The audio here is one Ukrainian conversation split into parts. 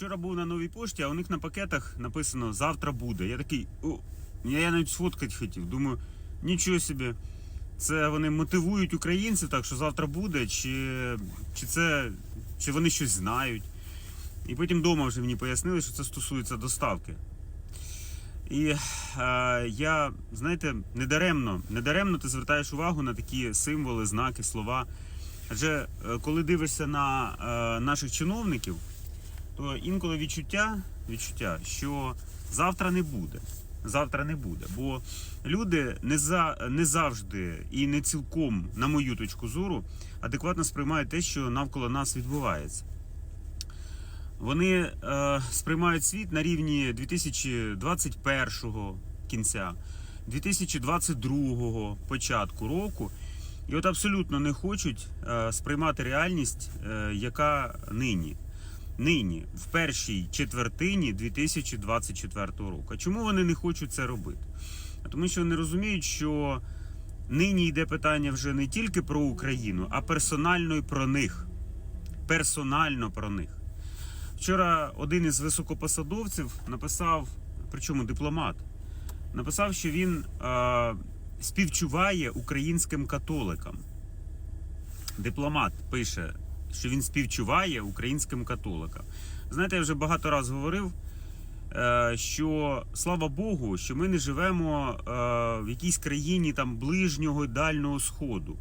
Вчора був на новій пошті, а у них на пакетах написано завтра буде. Я такий, о, я, навіть сфоткати хотів. Думаю, нічого собі. Це вони мотивують українців так, що завтра буде, чи, чи це чи вони щось знають. І потім вдома вже мені пояснили, що це стосується доставки. І е, я, знаєте, недаремно, недаремно ти звертаєш увагу на такі символи, знаки, слова. Адже е, коли дивишся на е, наших чиновників, інколи відчуття, відчуття, що завтра не буде. Завтра не буде. Бо люди не, за, не завжди і не цілком, на мою точку зору, адекватно сприймають те, що навколо нас відбувається. Вони е, сприймають світ на рівні 2021 кінця, 2022 початку року, і от абсолютно не хочуть е, сприймати реальність, е, яка нині. Нині, в першій четвертині 2024 року. Чому вони не хочуть це робити? Тому що вони розуміють, що нині йде питання вже не тільки про Україну, а персонально і про них. Персонально про них. Вчора один із високопосадовців написав, причому дипломат, написав, що він е, співчуває українським католикам. Дипломат пише, що він співчуває українським католикам. Знаєте, я вже багато разів говорив, е, що слава Богу, що ми не живемо е, в якійсь країні там ближнього і дальнього сходу.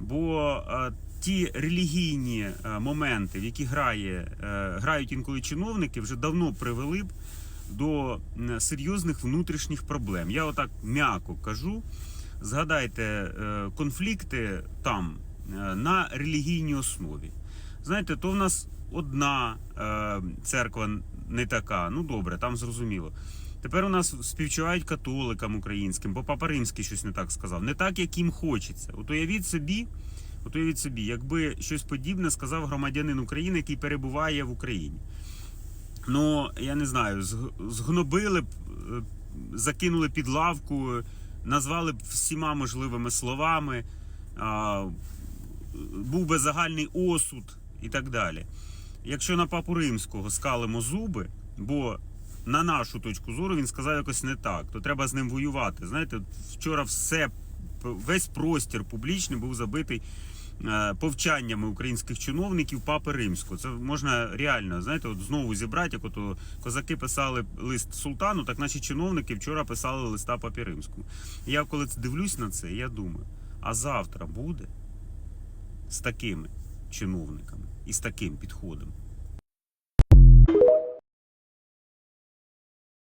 Бо е, ті релігійні моменти, в які грає, грають інколи чиновники, вже давно привели б до серйозних внутрішніх проблем. Я отак м'яко кажу. Згадайте конфлікти там на релігійній основі. Знаєте, то в нас одна е, церква не така. Ну добре, там зрозуміло. Тепер у нас співчувають католикам українським, бо Папа Римський щось не так сказав. Не так, як їм хочеться. От уявіть собі, от уявіть собі, якби щось подібне сказав громадянин України, який перебуває в Україні. Ну, я не знаю, згнобили б, е, закинули під лавку, назвали б всіма можливими словами, був би загальний осуд і так далі. Якщо на папу римського скалимо зуби, бо на нашу точку зору він сказав якось не так, то треба з ним воювати. Знаєте, вчора все, весь простір публічний був забитий е, повчаннями українських чиновників папи римського. Це можна реально, знаєте, от знову зібрати, як ото козаки писали лист султану, так наші чиновники вчора писали листа папі римському. Я коли дивлюсь на це, я думаю, а завтра буде з такими чиновниками і з таким підходом.